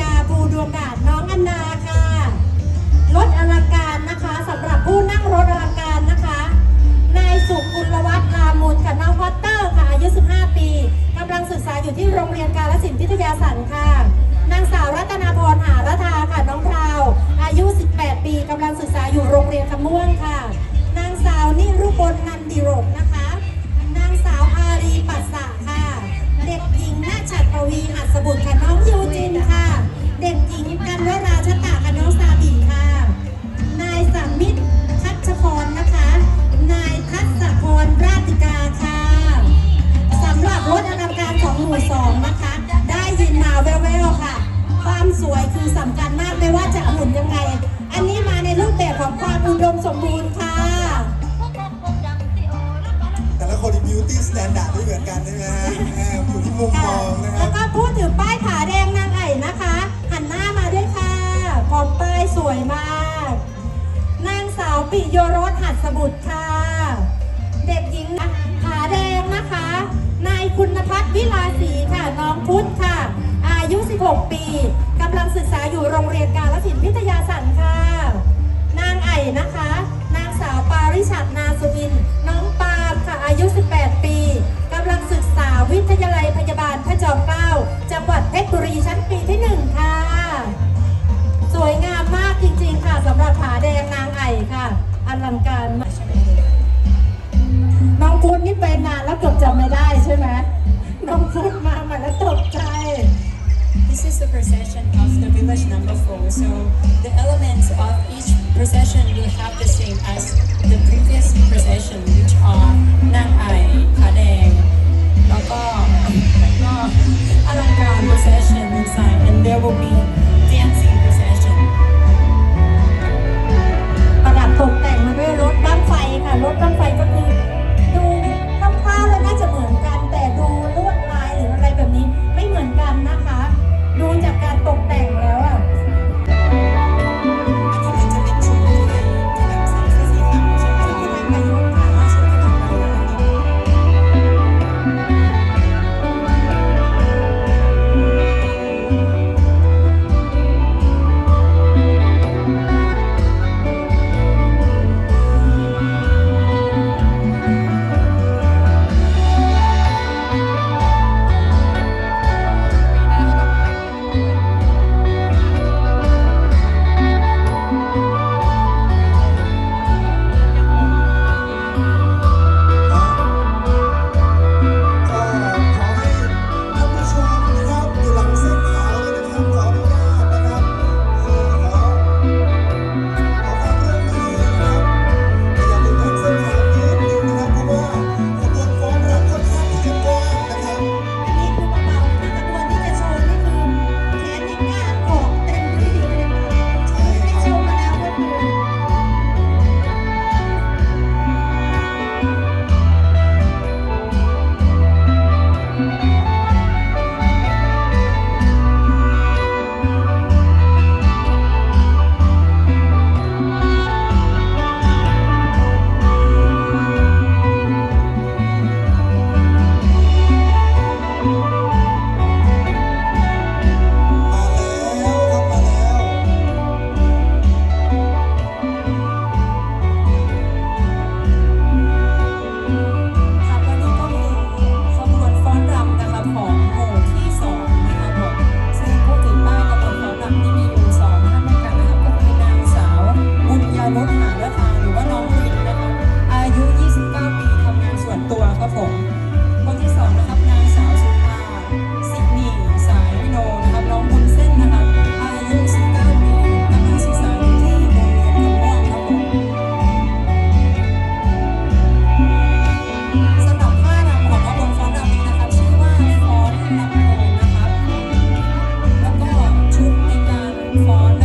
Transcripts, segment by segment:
ยาภูดวงดาน้องอันนาค่ะรถอลังการนะคะสำหรับผู้นั่งรถอลังการนะคะ นายสุกุลวัฒน์ลามูลกับน้องพอตเตอร์ค่ะอายุ 15 ปีกำลังศึกษาอยู่ที่โรงเรียนกาลสินธุ์พิทยาสันค่ะ นางสาวรัตนาพรหารัฐาค่ะน้องพราว อายุ 18 ปีกำลังศึกษาอยู่โรงเรียนคำม่วงค่ะ นางสาวนิรุบลนันดิโรกนะคะ นางสาวอารีปัสสะค่ะ เด็กหญิงนาชัดปวีหัสบุตรค่ะน้องยูจินค่ะ เด็กหญิงกันวราชตาค่ะน้องซาบีค่ะ นายสามิตรทัชพรนะคะ นายทัศพรราติกาค่ะสำหรับรถอลังการของหมู่สองนะคะ ได้ยินมาแว่วๆค่ะ ความสวยคือสำคัญมากไม่ว่าจะหมุนยังไง อันนี้มาในรูปแบบของความอุดมสมบูรณ์ค่ะ แต่ละคนมี beauty standard ไม่เหมือนกันใช่ไหมฮะแอบอยู่ที่มุมมองนะคแล้รับวก็พูดถึงป้าย ปิโยรสหัดสบุตรค่ะ เด็กหญิงผาแดงนะคะ นายคุณพัฒน์วิลาศีค่ะน้องพุทธค่ะ อายุ 16 ปีกำลังศึกษาอยู่โรงเรียนกาลสินธุ์พิทยาสันค่ะ นางไอ่นะคะ นางสาวปาริชัดนาสุวิน น้องปาล์มค่ะอายุ 18 ปีกำลังศึกษาวิทยาลัยพยาบาลพระจอมเกล้าจังหวัดเพชรบุรีชั้นปีที่ 1 ค่ะ สวยงามมากจริง ค่ะสำหรับผาแดงนางไอ่ค่ะอลังการมากน้องพุทธนี่ไปนานแล้วเกือบจำไม่ได้ใช่ไหมน้องพุทธมาใหม่แล้วตกใจ This is the procession of the village number four. So the elements of each procession will have the same as the previous procession, which are Nang Ai, Kadeng, แล้วก็แล้วก็อลังการ procession inside, and there will be on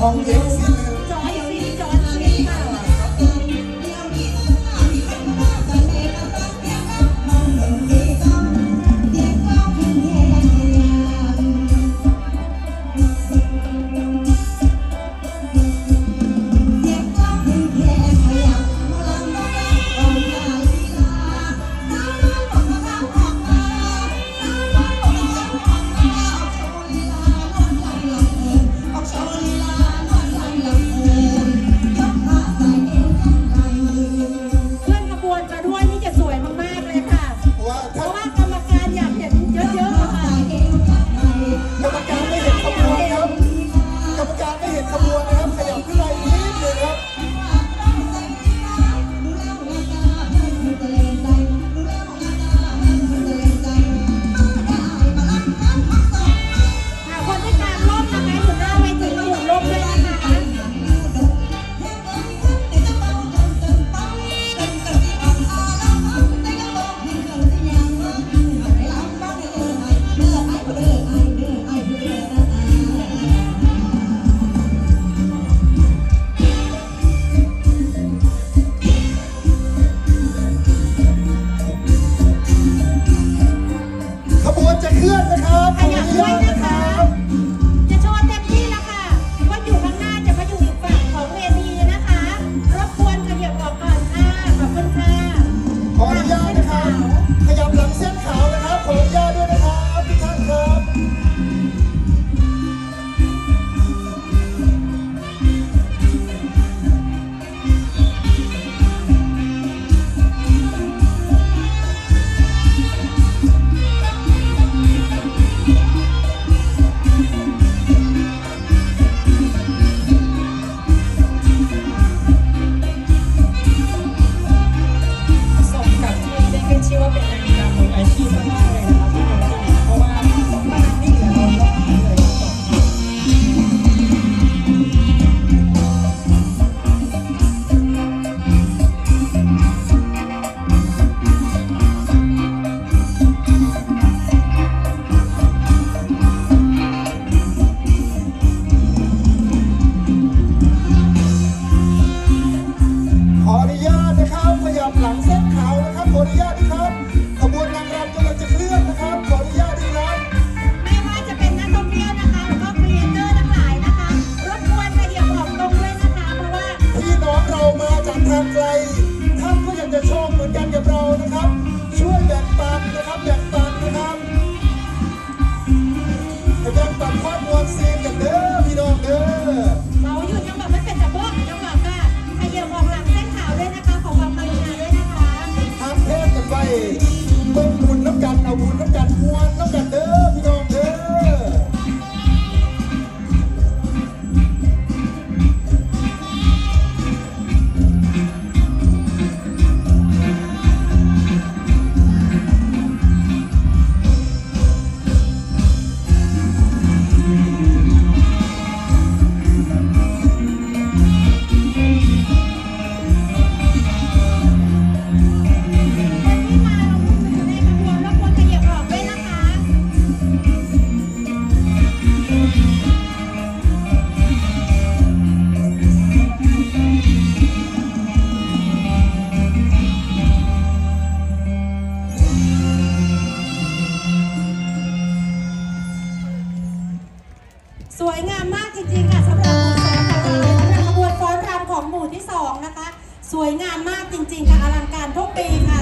ของเด็ก สวยงามมากจริงๆค่ะอลังการทุกปีค่ะ